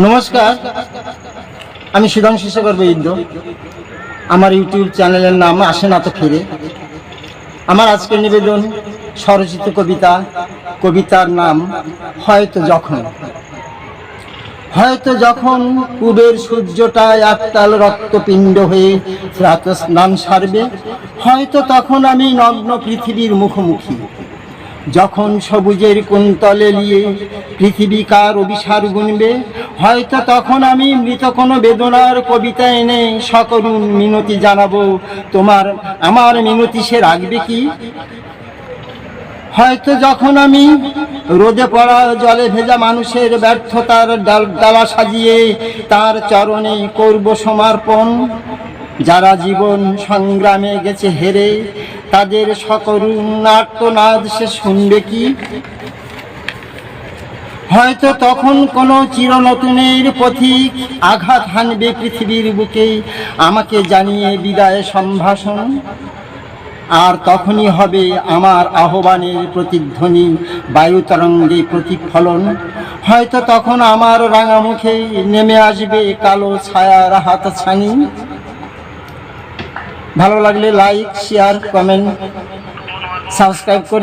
নমস্কার। আমি সুধাংশু শেখর বৈদ্য। আমার ইউটিউব চ্যানেলের নাম আসে না তো ফিরে আমার আজকের নিবেদন স্বরচিত কবিতা, কবিতার নাম হয়তো যখন। হয়তো যখন পূবের সূর্যটা একতাল রক্তপিণ্ড হয়ে প্রাত স্নান সারবে, হয়তো তখন আমি নগ্ন পৃথিবীর মুখোমুখি। যখন সবুজের কুন্তলে নিয়ে পৃথিবী কার অভিসার গুনবে হয়তো তখন আমি মৃত কোনো বেদনার কবিতা এনে সকরুণ মিনতি জানাব। তোমার, আমার মিনতি সে রাখবে কি? হয়তো যখন আমি রোদে পড়া জলে ভেজা মানুষের ব্যর্থতার ডাল- সাজিয়ে তার চরণে করব সমর্পণ। যারা জীবন সংগ্রামে গেছে হেরে, তাদের সকরুণ নাট্যনাদ সে শুনবে কি? হয়তো তখন কোনো চিরনতুনের পথিক আঘাত হানবে পৃথিবীর বুকে। আমাকে জানিয়ে বিদায় সম্ভাষণ। আর তখনই হবে আমার আহ্বানের প্রতিধ্বনি, বায়ু তরঙ্গে প্রতিফলন। হয়তো তখন আমার রাঙা মুখে নেমে আসবে কালো ছায়ার হাত ছানি। ভালো লাগলে লাইক শেয়ার কমেন্ট সাবস্ক্রাইব করবে